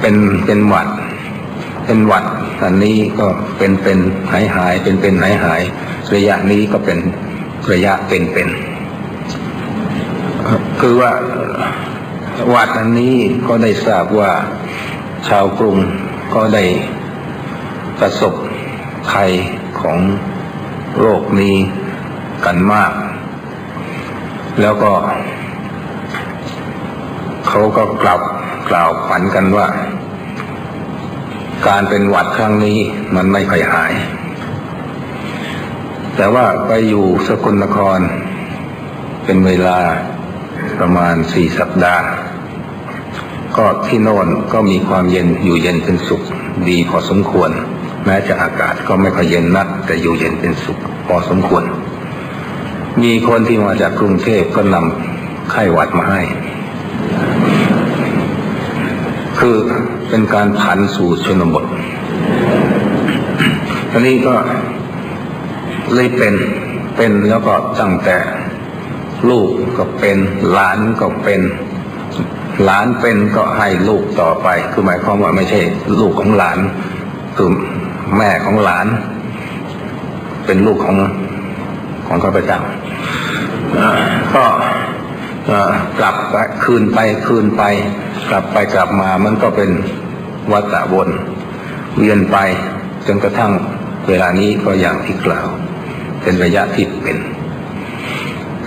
เป็นเป็นหวัด เป็นหวัดอันนี้ก็เป็นเป็นหายหายเป็นเป็นหายหายระยะนี้ก็เป็นระยะเป็นเป็นคือว่าหวัดอันนี้ก็ได้ทราบว่าชาวกรุงก็ได้ประสบภัยของโรคนี้กันมาก แล้วก็ เขาก็กลับ กล่าวฝันกันว่า การเป็นหวัดครั้งนี้มันไม่ค่อยหาย แต่ว่าไปอยู่สกลนคร เป็นเวลาประมาณสี่สัปดาห์ ก็ที่โน่นก็มีความเย็นอยู่เย็นเป็นสุข ดีพอสมควร แม้จะอากาศก็ไม่ค่อยเย็นนัก แต่อยู่เย็นเป็นสุข พอสมควร มีคนที่มาจากกรุงเทพก็นำไข้หวัดมาให้ คือเป็นการผันสู่ชนบททีนี้ก็เลยเป็นเป็นแล้วก็ตั้งแต่ลูกก็เป็นหลานก็เป็นหลานเป็นก็ให้ลูกต่อไป คือหมายความว่าไม่ใช่ ลูกของหลานคือแม่ของหลาน เป็นลูกของของข้าพเจ้าก็กลับไปคืนไปคืนไป กลับไปกลับมามันก็เป็นวัฏวน เวียนไปจนกระทั่งเวลานี้ก็อย่างที่กล่าว เป็นระยะที่เป็น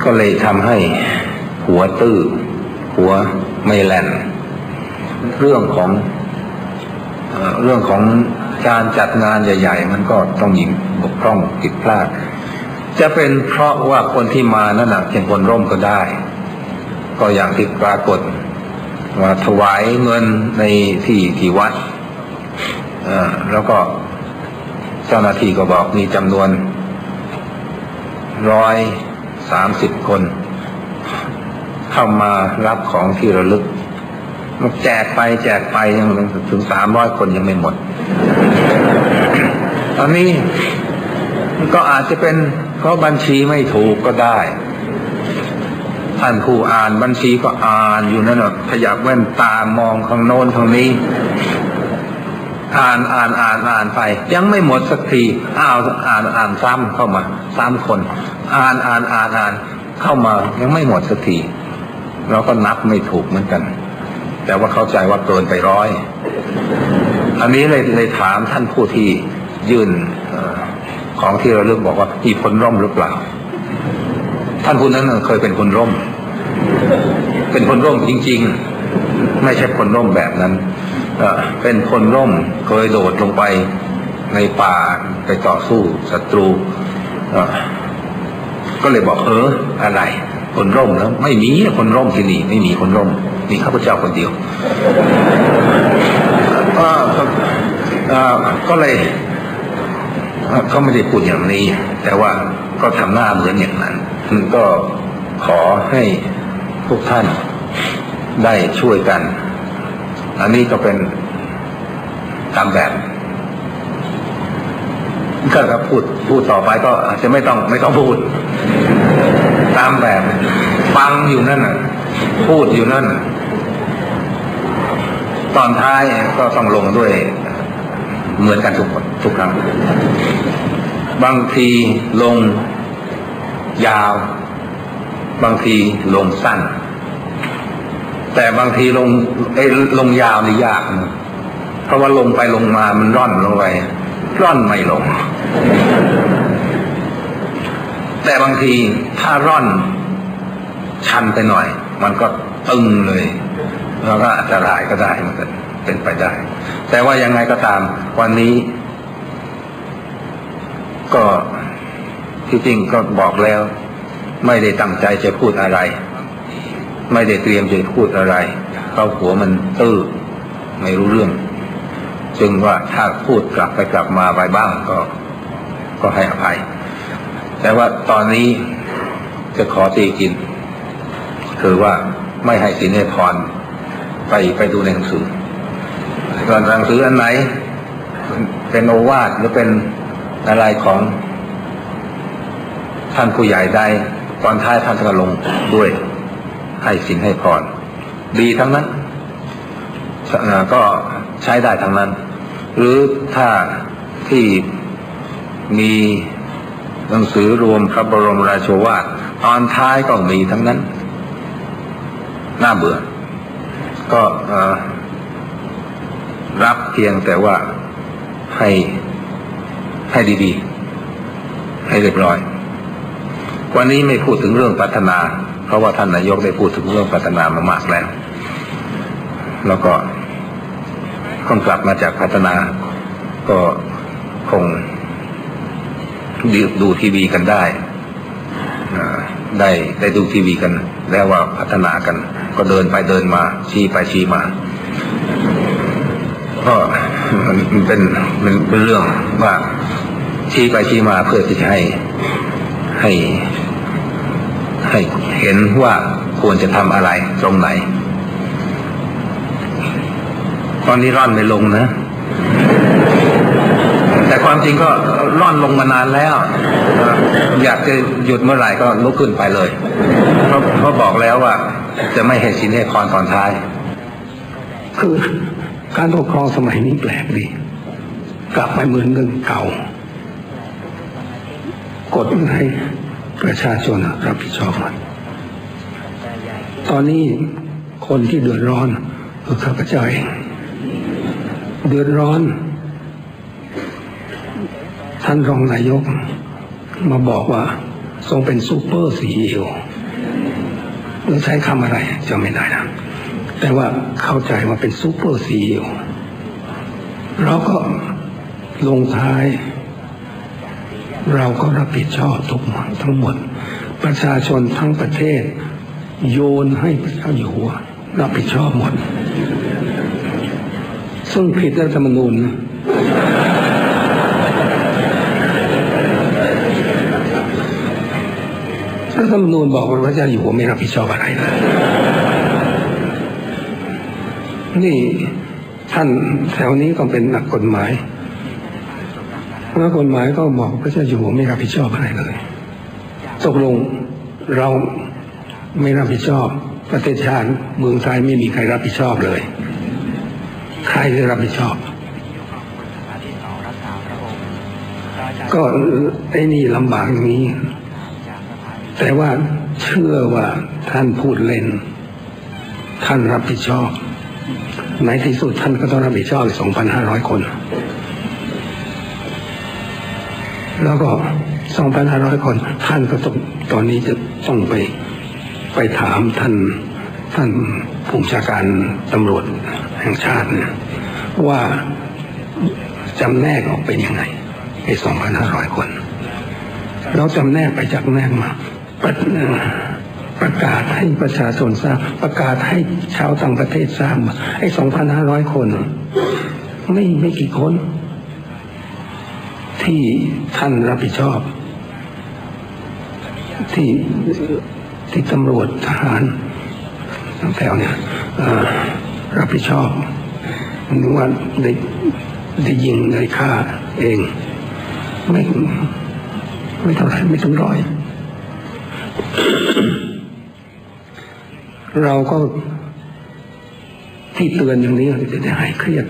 ก็เลยทำให้หัวตื้อ หัวไม่แล่น เรื่องของเรื่องของการจัดงานใหญ่ ๆ มันก็ต้องมีบกพร่องผิดพลาด จะเป็นเพราะว่าคนที่มานั่นหนักเป็นคนร่มก็ได้ ก็อย่างที่ปรากฏ ว่าถวายเงินในที่ที่วัดแล้วก็เจ้าหน้าที่ก็บอกมีจำนวนร้อยสามสิบคน เข้ามารับของที่ระลึกมันแจกไปแจกไปยังถึงสามร้อยคนยังไม่หมด ตอนนี้ก็อาจจะเป็นเพราะบัญชีไม่ถูกก็ได้ ท่านผู้อ่านบัญชีก็อ่านอยู่นั่นแหะขยับแว่นตามองข้างโน้นข้างนี้ อ่านอ่านอ่านอ่านไป ยังไม่หมดสักทีอ้าวอ่านอ่านซ้ำเข้ามาซ้ำคน อ่านอ่านอ่านอ่านเข้ามายังไม่หมดสักทีเราก็นับไม่ถูกเหมือนกัน แต่ว่าเข้าใจว่าเกินไปร้อยอันนี้เลยเลยถามท่านผู้ที่ยื่นของที่เราเลือกบอกว่ามีคนร่มหรือเปล่า ท่านผู้นั้นเคยเป็นคนร่ม เป็นคนร่มจริง ๆ ไม่ใช่คนร่มแบบนั้นเป็นคนร่มเคยโดดลงไปในป่าไปต่อสู้ศัตรูก็เลยบอกเอออะไร คนร่มแล้วไม่มีคนร่มที่นี่ ไม่มีคนร่มมีข้าพเจ้าคนเดียวก็เลย เขาไม่ได้พูดอย่างนี้ แต่ว่าก็ทำหน้าเหมือนอย่างนั้นก็ขอให้ทุกท่านได้ช่วยกัน อันนี้ก็เป็นตามแบบก็ครับพูดพูดต่อไปก็อาจจะไม่ต้องไม่ต้องพูด ตามแบบฟังอยู่นั่นน่ะ พูดอยู่นั่น ตอนท้ายก็ต้องลงด้วย เหมือนกันทุกคนทุกครั้งบางทีลงยาว บางทีลงสั้น แต่บางทีลงไอ้ลงยาวนี่ยากนะเพราะว่าลงไปลงมามันร่อนลงไปร่อนไม่ลง แต่บางทีถ้าร่อนชันไปหน่อย มันก็ตึงเลย แล้วก็อันตรายก็ได้มันก็ เป็นไปได้ แต่ว่ายังไงก็ตาม วันนี้ ก็ที่จริงก็บอกแล้ว ไม่ได้ตั้งใจจะพูดอะไร ไม่ได้เตรียมจะพูดอะไร เข้าหัวมันตื้อไม่รู้เรื่อง จึงว่าถ้าพูดกลับไปกลับมาไปบ้างก็ ก็ให้อภัย แต่ว่าตอนนี้จะขอตีกิน คือว่าไม่ให้สินให้พรไปไปดูในหนังสือ ก่อนหนังสืออันไหน เป็นโอวาทหรือเป็นอะไรของท่านผู้ใหญ่ใดตอนท้ายท่านจะลงด้วยให้สินให้พรดีทั้งนั้นก็ใช้ได้ทั้งนั้น หรือถ้าที่มีหนังสือรวมพระบรมราชวาทตอนท้ายก็มีทั้งนั้น น่าเบื่อ ก็อ รับเพียงแต่ว่าให้ให้ดีๆ ให้เรียบร้อย วันนี้ไม่พูดถึงเรื่องพัฒนา เพราะว่าท่านนายกได้พูดถึงเรื่องพัฒนามามากแล้ว แล้วก็คนกลับมาจากพัฒนา ก็คงดูดูทีวีกันได้ได้ได้ดูทีวีกัน แล้วว่าพัฒนากัน ก็เดินไปเดินมาชี้ไปชี้มา ก็มันเป็นมันเป็นเรื่องว่าชี้ไปชี้มาเพื่อที่จะให้ให้ให้เห็นว่าควรจะทำอะไรตรงไหน ตอนนี้ร่อนไม่ลงนะ แต่ความจริงก็ร่อนลงมานานแล้ว อยากจะหยุดเมื่อไหร่ก็ลุกขึ้นไปเลย เพราะเพราะบอกแล้วว่า จะไม่ให้สินให้คอนตอนท้ายคือ การปกครองสมัยนี้แปลกดี กลับไปเหมือนเรื่องเก่า กดให้ประชาชนรับผิดชอบมันตอนนี้คนที่เดือดร้อนคือข้าพเจ้าเองเดือดร้อน ท่านรองนายก มาบอกว่า ทรงเป็นซูเปอร์ซีอีโอหรือใช้คำอะไรจำไม่ได้นะ แต่ว่าเข้าใจว่าเป็นซูเปอร์ซีอีโอเราก็ลงท้าย เราก็รับผิดชอบทุกหมดทั้งหมด ประชาชนทั้งประเทศ โยนให้พระเจ้าอยู่หัว รับผิดชอบหมด ซึ่งผิดรัฐธรรมนูญนะรัฐธรรมนูญบอกว่าพระเจ้าอยู่หัวไม่รับผิดชอบอะไรเลย นี่ท่านแถวนี้ก็เป็นนักกฎหมายนักกฎหมายก็บอกพระเจ้าอยู่หัวไม่รับผิดชอบอะไรเลยตกลงเราไม่รับผิดชอบ ประเทศชาติเมืองไทยไม่มีใครรับผิดชอบเลย ใครจะรับผิดชอบ ก็ไอ้นี่ลำบากอย่างนี้ แต่ว่าเชื่อว่าท่านพูดเล่น ท่านรับผิดชอบ ในที่สุดท่านก็ต้องรับผิดชอบสองพันห้าร้อยคน แล้วก็สองพันห้าร้อยคน ท่านก็ต้องตอนนี้จะต้องไปไปถามท่านท่านผู้ชาการตำรวจแห่งชาติเนี่ยว่าจำแนกออกเป็นยังไงไอ้สองพันห้าร้อยคน เราจำแนกไปจากแนกมาประ ประกาศให้ประชาชนทราบประกาศให้ชาวต่างประเทศทราบไอ้สองพันห้าร้อยคน ไม่ไม่กี่คน ที่ท่านรับผิดชอบ ที่ที่ตำรวจทหารทั้งแถวเนี่ยรับผิดชอบหรือว่าได้ได้ยิงได้ฆ่าเอง ไม่ไม่เท่าไรไม่ถึงร้อย เราก็ที่เตือนอย่างนี้จะได้หายเครียด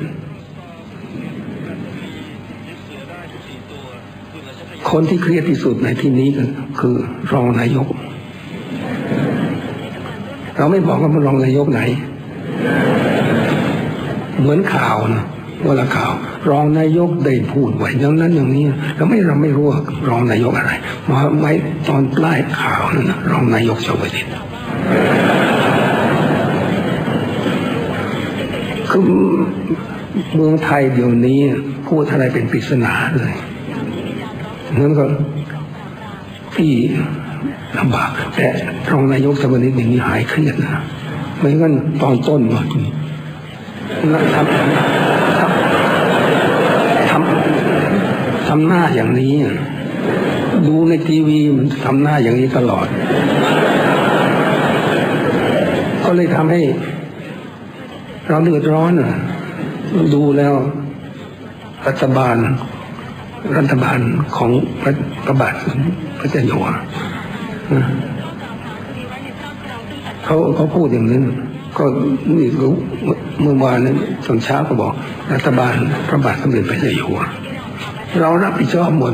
คนที่เครียดที่สุดในที่นี้ก็คือรองนายก เราไม่บอกว่ามันรองนายกไหน เหมือนข่าวนะเวลาข่าว รองนายกได้พูดไว้อย่างนั้นอย่างนี้เราไม่เราไม่รู้ว่ารองนายกอะไรมาไว้ตอนปลายข่าวนั่นนะรองนายกชวลิต คือเมืองไทยเดี๋ยวนี้พูดอะไรเป็นปริศนาเลยนั้นก็ที่ลำบากแต่รองนายกชวลิตอย่างนี้หายเครียดนะไม่งั้นตอนต้นว่าทำทำทำทำหน้าอย่างนี้ ดูในทีวีมันทำหน้าอย่างนี้ตลอด ก็เลยทำให้ เราเดือดร้อนอะดูแล้วรัฐบาล รัฐบาลของพระพระบาทพระเจ้าอยู่หัวเขาเขาพูดอย่างนั้นก็นี่รู้เมื่อวานนี้ตอนเช้าก็บอก รัฐบาลพระบาทสมเด็จพระเจ้าอยู่หัวเรารับผิดชอบหมด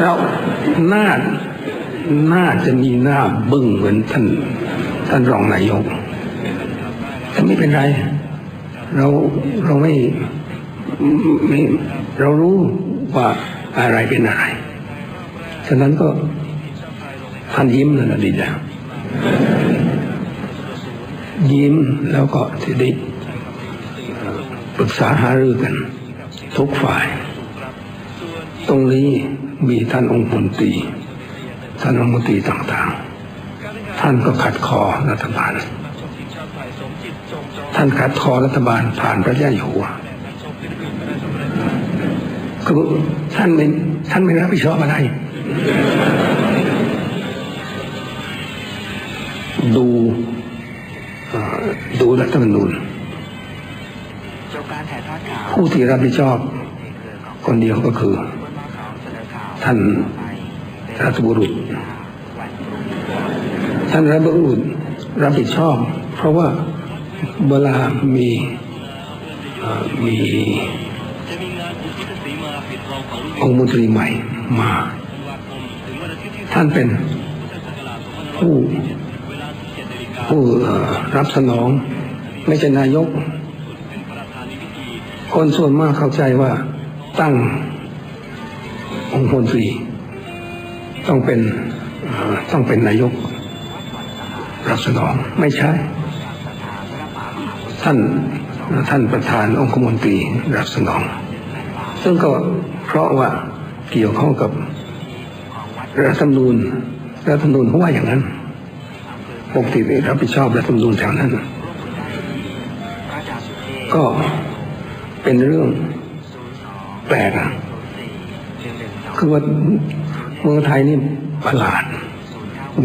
เราน่าน่าจะมีหน้าบึ้งเหมือนท่านท่านรองนายก แต่ไม่เป็นไร เราเราไม่ไม่เรารู้ว่าอะไรเป็นอะไร ฉะนั้นก็ท่านยิ้มนั่นแหละดีแล้วยิ้มแล้วก็จะได้ปรึกษาหารือกัน ทุกฝ่าย ตรงนี้มีท่านองค์มนตรีท่านองค์มนตรีต่างๆ ท่านก็ขัดคอรัฐบาล ท่านขัดคอรัฐบาลผ่านพระเจ้าอยู่หัวคือท่านไม่ท่านไม่รับผิดชอบอะไร ดูดูรัฐธรรมนูญผู้ที่รับผิดชอบ คนเดียวก็คือ ท่านรัฐบุรุษ ท่านรัฐบุรุษรับผิดชอบ เพราะว่า เวลามีมีองค์มนตรีใหม่มา ท่านเป็นผู้ผู้รับสนอง ไม่ใช่นายก คนส่วนมากเข้าใจว่าตั้งองค์มนตรีต้องเป็นต้องเป็นนายก รับสนองไม่ใช่ ท่านท่านประธานองคมนตรีรับสนอง ซึ่งก็เพราะว่าเกี่ยวข้องกับรัฐธรรมนูญรัฐธรรมนูญเขาว่าอย่างนั้นปกติรับผิดชอบรัฐธรรมนูญแถวนั้น ก็เป็นเรื่องแปลกคือว่าเมืองไทยนี่ประหลาด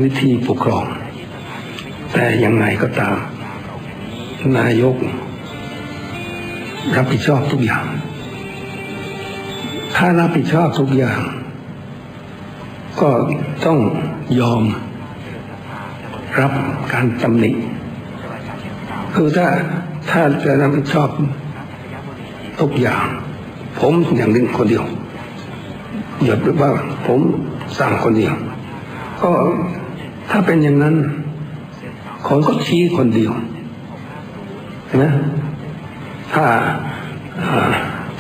วิธีปกครอง แต่ยังไงก็ตาม นายก รับผิดชอบทุกอย่าง ถ้ารับผิดชอบทุกอย่าง ก็ต้องยอมรับการตำหนิ คือถ้าถ้าจะรับผิดชอบทุกอย่าง ผมอย่างหนึ่งคนเดียวอย่าไปว่าผมสั่งคนเดียว ก็ถ้าเป็นอย่างนั้นคนก็ชี้คนเดียว นไหมถ้า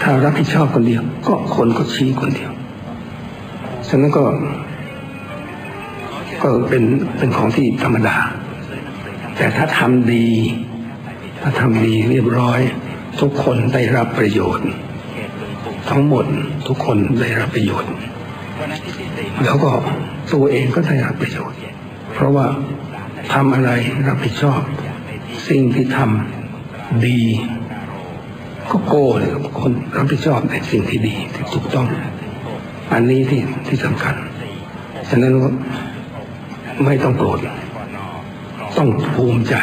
ถ้ารับผิดชอบคนเดียว ก็คนก็ชี้คนเดียวฉะนั้นก็ ก็เป็นเป็นของที่ธรรมดา แต่ถ้าทำดี ถ้าทำดีเรียบร้อย ทุกคนได้รับประโยชน์ ทั้งหมดทุกคนได้รับประโยชน์วันอาทิตย์ที่สี่แล้วก็ตัวเองก็ได้รับประโยชน์ เพราะว่าทำอะไรรับผิดชอบ สิ่งที่ทำ ดี ก็โก้เลยคนรับผิดชอบในสิ่งที่ดีที่ถูกต้อง อันนี้ที่ที่สำคัญ ฉะนั้นไม่ต้องโกรธต้องภูมิใจ